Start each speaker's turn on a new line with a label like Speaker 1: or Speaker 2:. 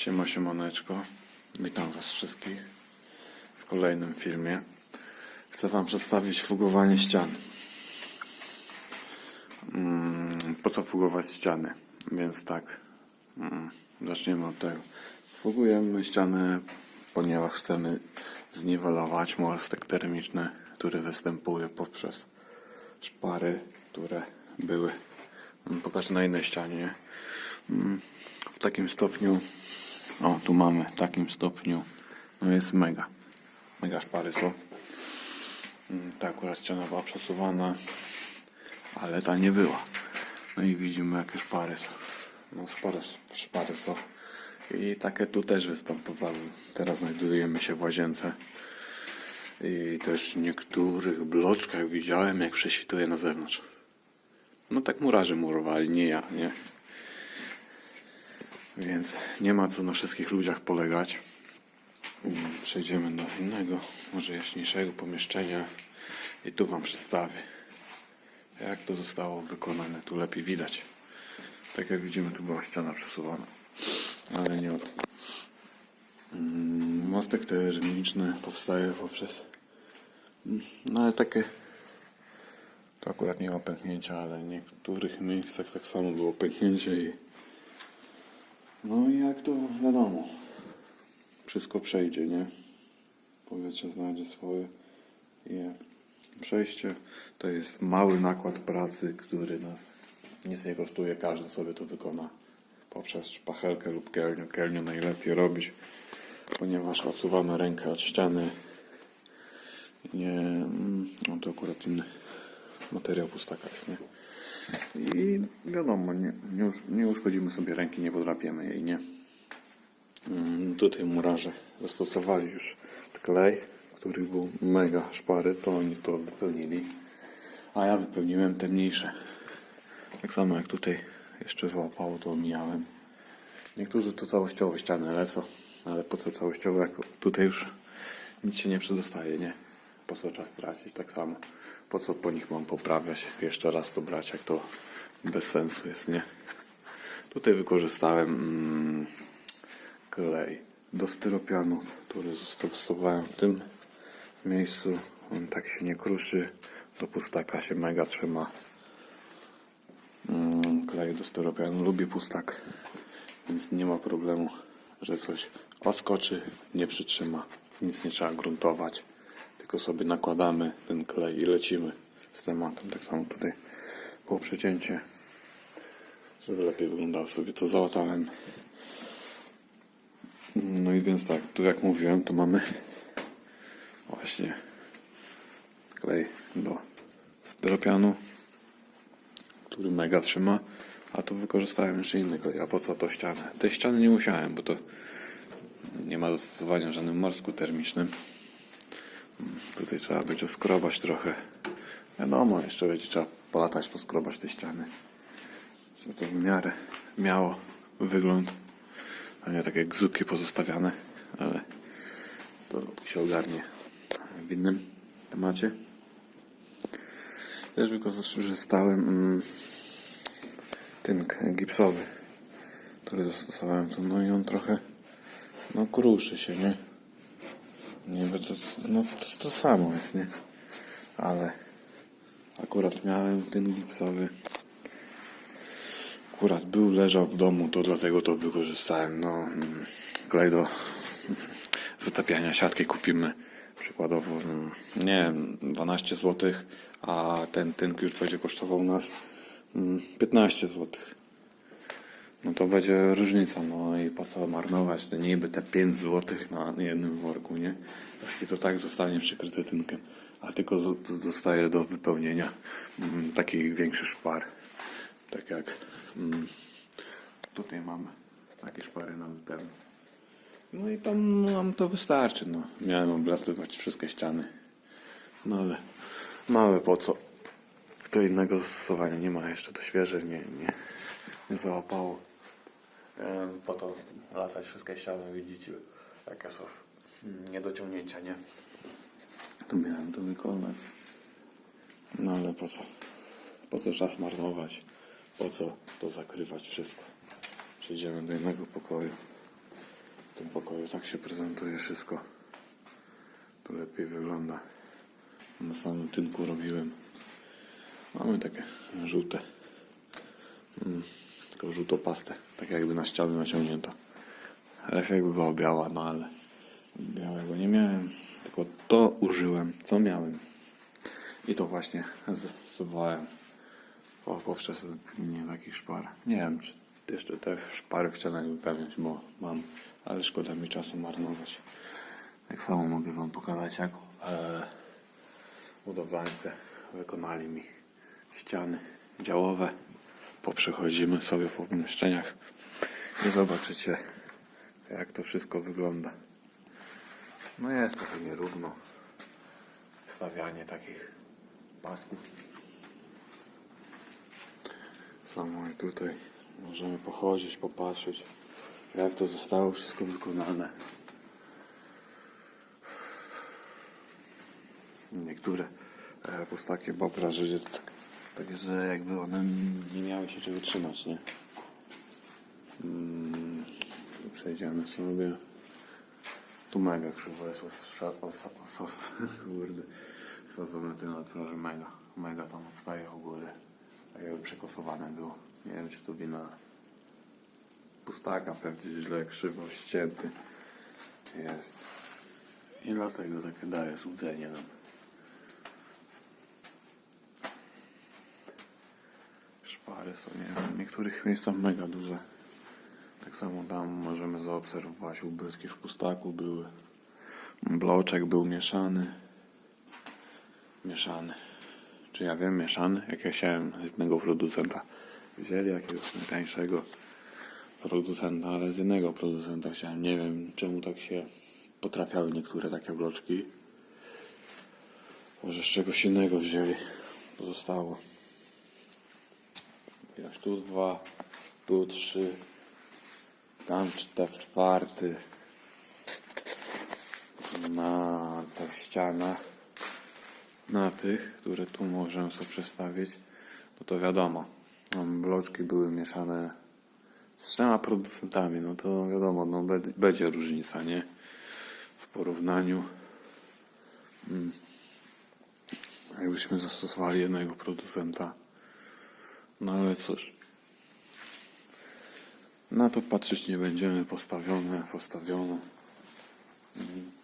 Speaker 1: Siema, siemaneczko. Witam Was wszystkich w kolejnym filmie. Chcę Wam przedstawić fugowanie ścian. Mm, po co fugować ściany? Więc tak, mm, zaczniemy od tego. Fugujemy ściany, ponieważ chcemy zniwelować mostek termiczny, który występuje poprzez szpary, które były. Mm, Pokażę na innej ścianie. W takim stopniu, o tu mamy, w takim stopniu, no jest mega. Mega szpary są. Mm, Ta akurat ściana była przesuwana, ale ta nie była. No i widzimy jakie szpary są. No szpary, szpary są. I takie tu też występowały. Teraz znajdujemy się w łazience. I też w niektórych bloczkach widziałem, jak prześwituje na zewnątrz. No tak murarze murowali, nie ja, nie. Więc nie ma co na wszystkich ludziach polegać. Mm, Przejdziemy do innego, może jaśniejszego pomieszczenia i tu Wam przedstawię, jak to zostało wykonane. Tu lepiej widać. Tak jak widzimy, tu była ściana przesuwana, ale nie o to. Mm, Mostek termiczny powstaje poprzez mm, no ale takie to akurat nie ma pęknięcia, ale w niektórych miejscach tak samo było pęknięcie i no i jak to wiadomo, wszystko przejdzie, nie? Powietrze znajdzie swoje jak przejście to jest mały nakład pracy, który nas nic nie kosztuje, każdy sobie to wykona poprzez szpachelkę lub kielnię. Kielnię najlepiej robić, ponieważ odsuwamy rękę od ściany. Nie, mm, no to akurat inny materiał pustaka jest, nie? I wiadomo, nie, nie, usz- nie uszkodzimy sobie ręki, nie podrapiemy jej, nie? Mm, Tutaj murarze zastosowali już klej, który był mega szpary, to oni to wypełnili, a ja wypełniłem te mniejsze. Tak samo jak tutaj jeszcze złapało, to omijałem. Niektórzy tu całościowe ściany lecą, ale po co całościowe, jak tutaj już nic się nie przedostaje, nie? Po co czas tracić, tak samo. Po co po nich mam poprawiać, jeszcze raz to brać, jak to bez sensu jest, nie? Tutaj wykorzystałem mm, klej do styropianu, który zastosowałem w tym miejscu. On tak się nie kruszy, do pustaka się mega trzyma. Mm, klej do styropianu, lubię pustak, więc nie ma problemu, że coś odskoczy, nie przytrzyma. Nic nie trzeba gruntować, tylko sobie nakładamy ten klej i lecimy z tematem. Tak samo tutaj było przecięcie, żeby lepiej wyglądało sobie to załatałem. No i więc tak, tu jak mówiłem, to mamy właśnie klej do styropianu, który mega trzyma, a tu wykorzystałem jeszcze inny klej. A po co to ścianę? Tej ściany nie musiałem, bo to nie ma zastosowania w żadnym morsku termicznym. Tutaj trzeba będzie skrobać trochę. Wiadomo, jeszcze będzie trzeba polatać, poskrobać te ściany. Żeby to w miarę miało wygląd, a nie takie gzuki pozostawiane, ale to się ogarnie w innym temacie. Też wykorzystałem mm, tynk gipsowy, który zastosowałem tu, no i on trochę no kruszy się, nie? Nie, bo to, no to, to samo jest, nie? Ale akurat miałem ten gipsowy. Akurat był, leżał w domu, to dlatego to wykorzystałem. No, mm, klej do zatapiania siatki kupimy przykładowo, mm, nie wiem, 12 zł, a ten tynk już będzie kosztował nas mm, 15 zł. No to będzie różnica, no i po co marnować te niby te 5 zł na jednym worku, nie? I to tak zostanie przykryte tynkiem, a tylko zostaje do wypełnienia mm, takich większych szpar. Tak jak mm, tutaj mamy takie szpary na wypełnienie. No i tam nam to wystarczy, no. Miałem oblatywać wszystkie ściany. No ale małe po co? Kto innego zastosowania nie ma jeszcze, to świeże nie, nie, nie załapało. Po to latać wszystkie ściany, widzicie, jakie są niedociągnięcia, nie? To miałem to wykonać. No ale po co? Po co czas marnować? Po co to zakrywać wszystko? Przejdziemy do innego pokoju. tak się prezentuje wszystko. To lepiej wygląda. Na samym tynku robiłem. Mamy takie żółte. Mm, tylko żółtą pastę. Tak jakby na ścianę naciągnięta. Lepiej jakby była biała, no ale białego nie miałem. Tylko to użyłem, co miałem. I to właśnie zastosowałem po, poprzez wypełnienie takich szpar. Nie wiem, czy jeszcze te szpary w ścianach wypełniać, bo mam, ale szkoda mi czasu marnować. Tak samo mogę Wam pokazać, jak e, budowlańcy wykonali mi ściany działowe. Poprzechodzimy sobie po pomieszczeniach i zobaczycie, jak to wszystko wygląda. No jest trochę nierówno stawianie takich pasków. Samo i tutaj możemy pochodzić, popatrzeć, jak to zostało wszystko wykonane. Niektóre e, mam wrażenie, że tak, tak, że jakby one nie miały się czego trzymać, nie? Mm, przejdziemy sobie. Tu mega krzywo jest kurde, sadzone ty na twarzy mega, mega tam odstaje u góry. Tak jakby przekosowane było. Nie wiem czy to wina pustaka pewnie źle krzywo ścięty jest. I dlatego takie daje złudzenie nam. Są nie w niektórych miejscach mega duże. Tak samo tam możemy zaobserwować ubytki w pustaku były. Bloczek był mieszany. Mieszany. Czy ja wiem mieszany? Jak ja chciałem z jednego producenta. Wzięli jakiegoś najtańszego producenta, ale z jednego producenta chciałem. Nie wiem czemu tak się potrafiały niektóre takie bloczki. Może z czegoś innego wzięli. Pozostało. Widać tu dwa, tu trzy, tam czte- w czwarty. Na tych ścianach, na tych, które tu możemy sobie przestawić, no to wiadomo, bloczki były mieszane z trzema producentami, no to wiadomo, no będzie różnica, nie? W porównaniu. Mm. Jakbyśmy zastosowali jednego producenta. No ale cóż. Na to patrzeć nie będziemy. Postawione, postawione. Mm.